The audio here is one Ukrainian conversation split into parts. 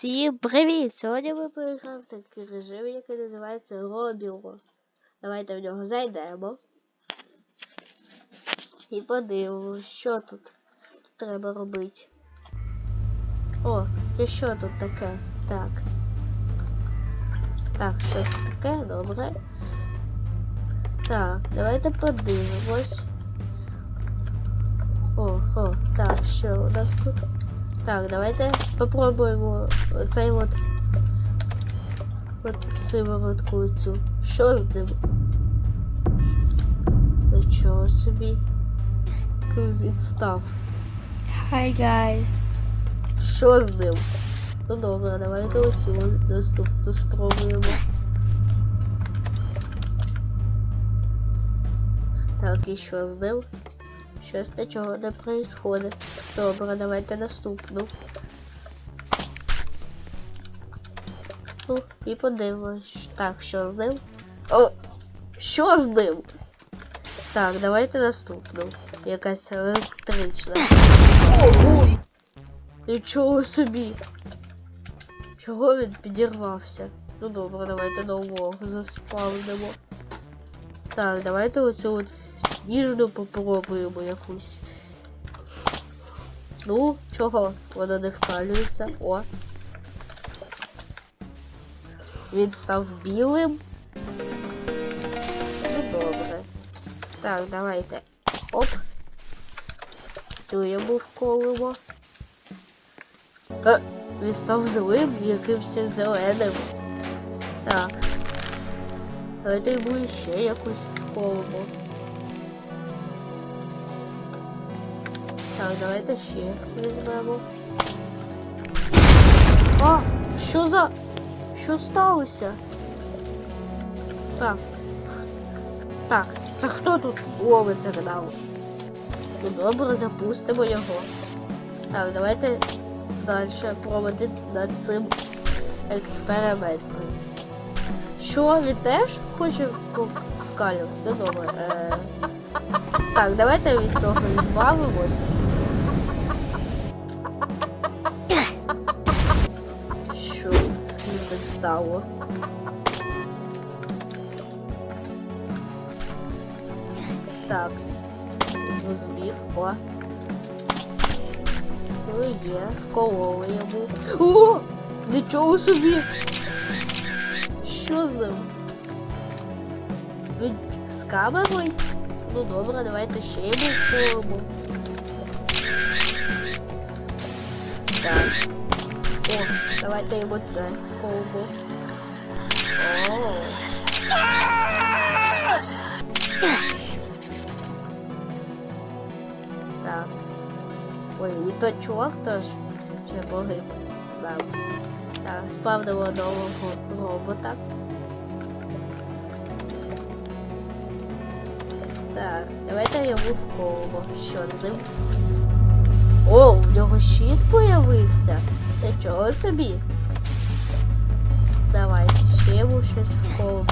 Всім привіт! Сьогодні ми поіграємо в такий режим, який називається Робіло. Давайте в нього зайдемо. І подивимось, що тут треба робити. О, це що тут таке? Так. Так, що це таке? Добре. Так, давайте подивимось. О, о, так, що у нас тут? Так, давайте попробуємо оцей от от сиворотку цю. Що з ним? Нічого собі. Він став. Hi guys. Що з ним? Ну добре, давайте ось його наступну спробуємо. Так, і що з ним? Щось нічого не происходит. Добре, давайте наступну. Ну, і подивимось. Так, що з ним? О! Що з ним? Так, давайте наступну. Якась електрична. Ой! Нічого собі. Чого він підірвався? Ну добре, давайте нового заспавнимо. Так, давайте оцю от сніжну попробуємо якусь. Ну, чого? Вона не вкалюється. О. Він став білим. Ну добре. Так, давайте. Оп. Цю йому вколимо. Е, він став злим і якимось зеленим. Так. Давайте йому ще якусь вколимо. Так, давайте ще візьмемо. А, що за... Що сталося? Так. Так, це хто тут ловить сигнал? Ну добре, запустимо його. Так, давайте далі проводити над цим експериментом. Що, він теж хоче вкалювати? Ну добре. Е... Так, давайте від цього збавимось. Не стало? Так. Зрозумів. О. Ну є, вкололи йому. О! Нічого собі! Що з ним? Він з камерою? Ну добре, давайте ще йому вколимо. Так. О, давайте йому це вколимо. О. Так. Ой, і то чувак теж вже погиб. Да. Так, справдимо нового робота. Так, давайте йому вколимо. Що з ним? О, у нього щит появився. Нічого собі. Давай, ще в щось вколимо.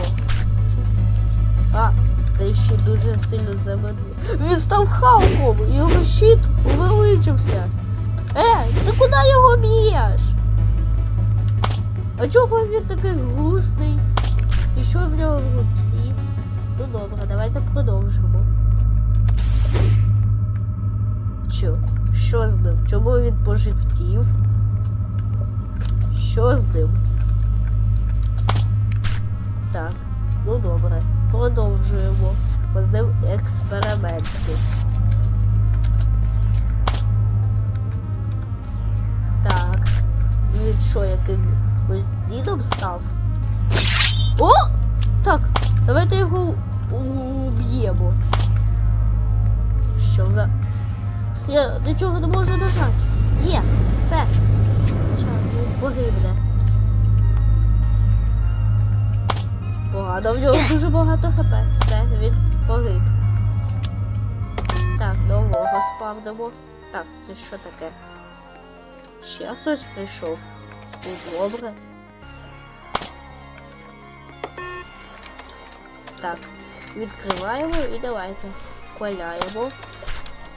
А, ты щит дуже сильно заведу. Він став хавком, його щит увеличився. Е, ти куди його б'єш? А чого він такий Що з? Так, ну добре, продовжуємо. З експерименти. Так. Він що, яким ось дідом став? О! Так, давайте його уб'ємо. Що за... Я нічого не можу нажати. Є, все. Погибне. Погано, в нього дуже багато хп. Все, він погиб. Так, нового спавнимо. Так, це що таке? Ще хтось прийшов. Ну, добре. Так, відкриваємо і давайте. Коляємо.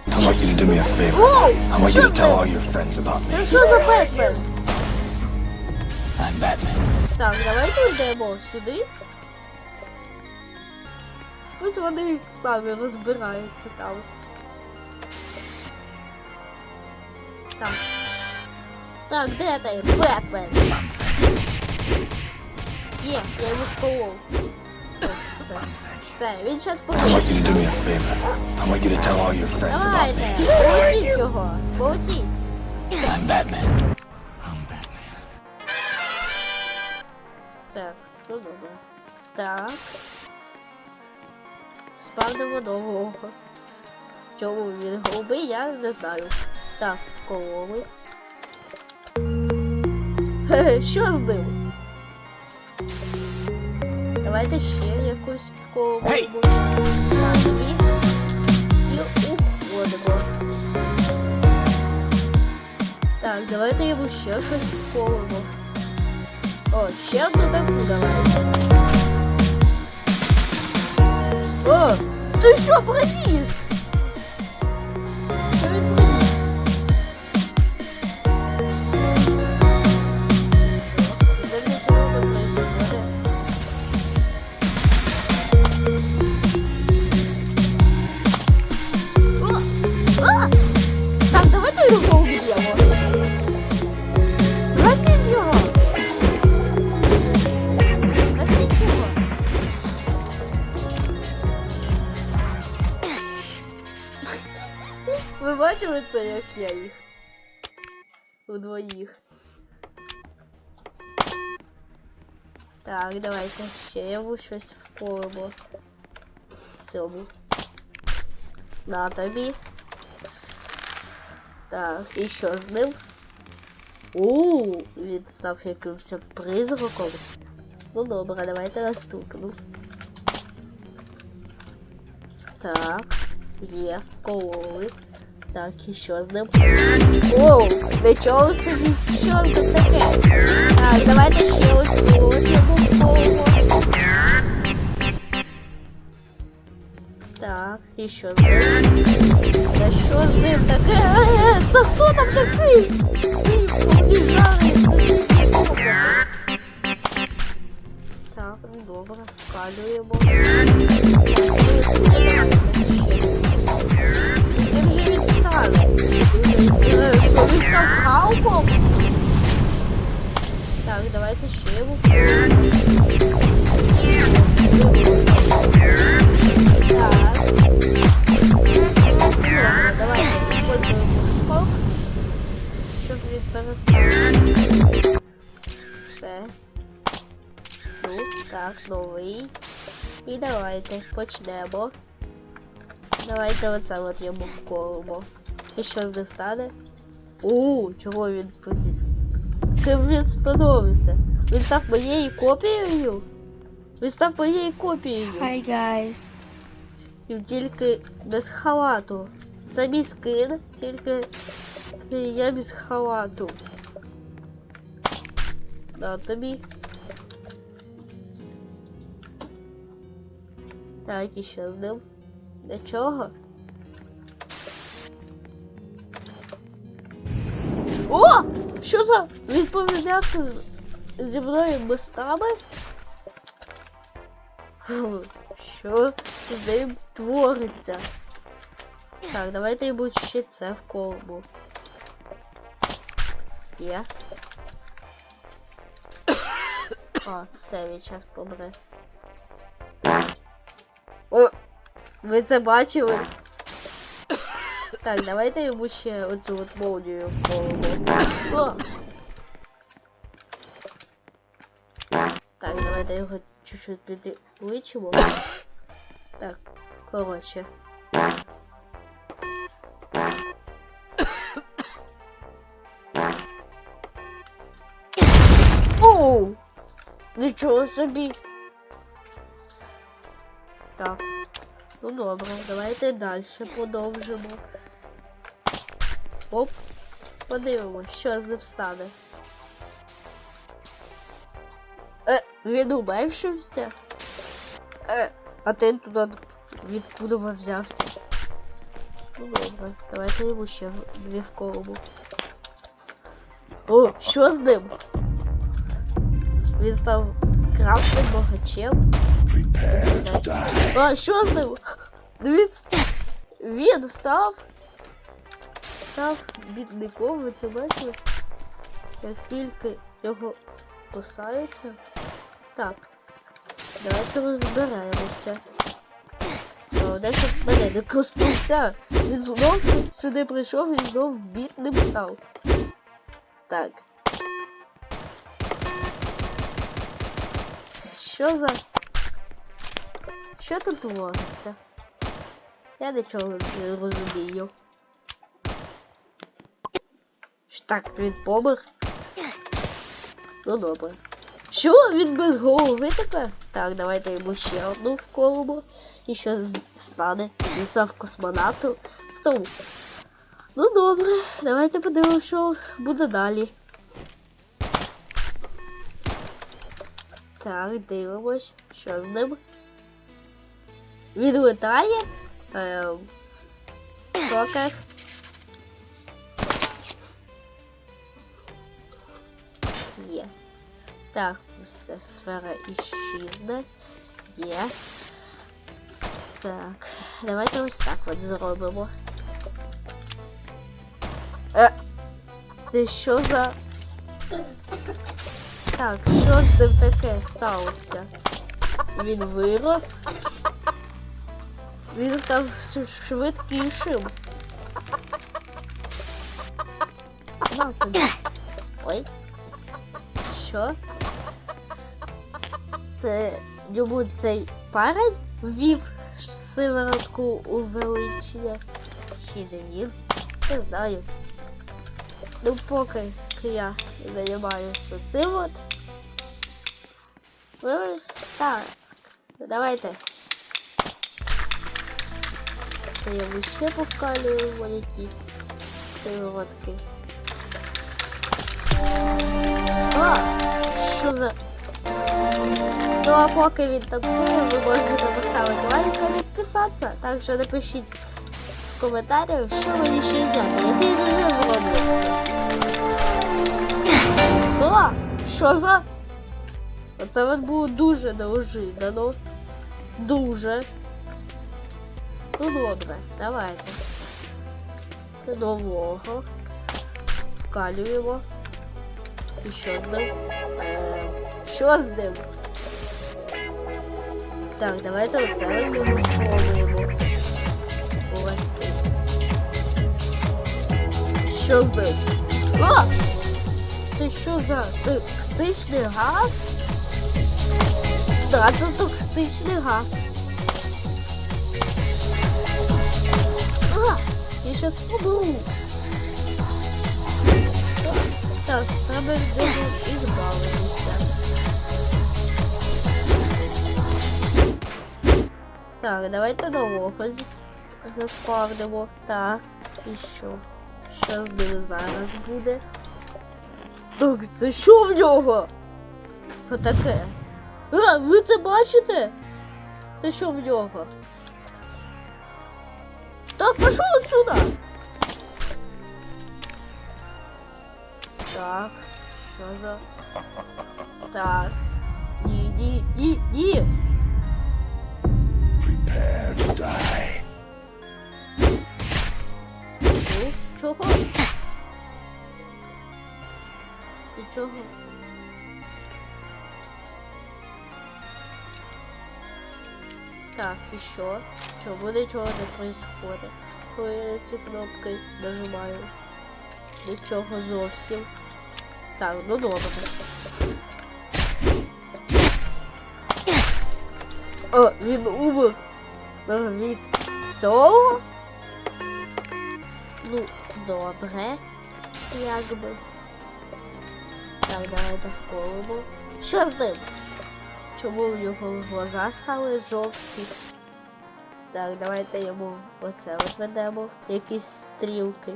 I want you to do me a favor. I want you to tell all your friends about me. Що за Бетмен? Так, давайте йдемо сюди. Ось вони самі розбираються там. Так. Так, де ти? Бетмен? Є, я його вколов. О, Все, він зараз about Давайте, полетіть його, полетіть. I'm Batman. Так. Спавнимо нового. Чому він голубий, я не знаю. Так, коломи. Хе-хе, Що з ним? Давайте ще якусь. Гей! Так. І уходимо. Так, давайте йому ще щось вколимо. О, ще одну таку давай. О, ти що приніс? Ви бачили це, як я їх? Удвоїх. Так, давайте ще йому щось вколимо. Цьому. На тобі. Так, і що з ним? У, він став якимось призраком. Ну добре, давайте наступну. Так, є, кололи. Так, і що з ним? Оу, нічого собі, що це таке? Так, давайте ще ось йому. Так, і що з ним? Та що з ним таке? Це хто там такий? Ти добре. Так, ну добре, вкалюємо. Давайте почнемо. Давайте оце от йому вколимо. І що з ним стане? У, чого він тоді? Ким він становиться? Він став моєю копією? Він став моєю копією. Hi guys. І тільки без халату. Це мій скин, тільки я без халату. На тобі. Так, і що? Для чого? О! Що за? Він помінявся з... зі мною містами? Хм, Що з ним твориться? Так, давайте йому ще це в колбу. Є. А, все, він зараз помре. Ви це бачили? Так, давайте йому ще оцю от молнію в. О! Так, давайте його чуть-чуть підличимо. Так, коротше. Оу! Нічого собі. Так. Ну добре, давайте далі продовжимо. Оп. Подивимось, що з ним стане. Е, він уменшився? Е, а ти туди відкуди взявся? Ну добре, давайте йому ще дві в колобу. О, що з ним? Він став to die. А що з ним? Дивіться, він став. Став бідником, ви це бачили? Як тільки його кусаються. Так. Давайте розберемося. Головне, щоб мене не коснувся. Він знов сюди прийшов і знов бідним став. Так. Що за. Що тут твориться? Я нічого не розумію. Ж Так, він помер. Ну добре. Що? Він без голови тепер? Так, давайте йому ще одну вколимо. І що стане? Він став космонавтом. Тому. Ну добре, давайте подивимося, що буде далі. Так, дивимось, що з ним. Він летає. Ем, шокер. Є. Так, ось ця сфера іщезне. Є. Так, давайте ось так от зробимо. Е, це що за... Так, що з ним таке сталося? Він вирос. Він став швидкішим. На тобі. Ой. Що? Це йому цей парень ввів сиворотку увеличення. Чи не він? Не знаю. Ну поки я займаюся цим от. Так. Давайте. Це я ми ще повкалюємо якісь сиворотки. А, що за... Ну а поки він там був, ви можете поставити лайк та підписатися. Так що напишіть в коментарях, що мені ще зняти, який режим робиться. А, що за... Оце от було дуже неожиданно. Дуже. Ну добре, давайте. Нового. Вкалюємо. І що з ним? Е, що з ним? Так, давайте оце йому спробуємо. Ось. Що з ним? А! Це що за токсичний газ? Да, це токсичний газ. А, я щас помру. Так, треба ізбавитися. Так, давайте нового зас- заспавнимо. Так, і що? Що з ним зараз буде? Так, це що в нього? Що таке? А, ви це бачите? Це що в нього? Так, пішов отсюда! Так, що за... Так. Ні, ні, ні, ні! Prepare to die. Ну, чого? І чого? Так, і що? Чому нічого не происходит? Коли я ці кнопки нажимаю? Нічого зовсім. Так, ну добре. О, він. Е, Від цього? Ну, добре. Якби. Так, давайте вколимо. Що з? Чому в його глаза стали жовті? Так, давайте йому оце от ведемо. Якісь стрілки.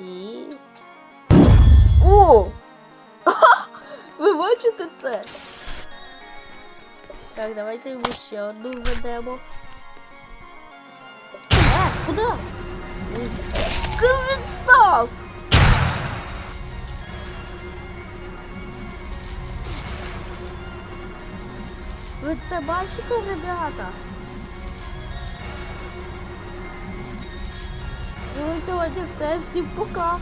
І. О! Ви бачите це? Так, давайте йому ще одну введемо. Е, куди? Ким Ви це бачите, ребята? Ну і сьогодні все. Всім пока.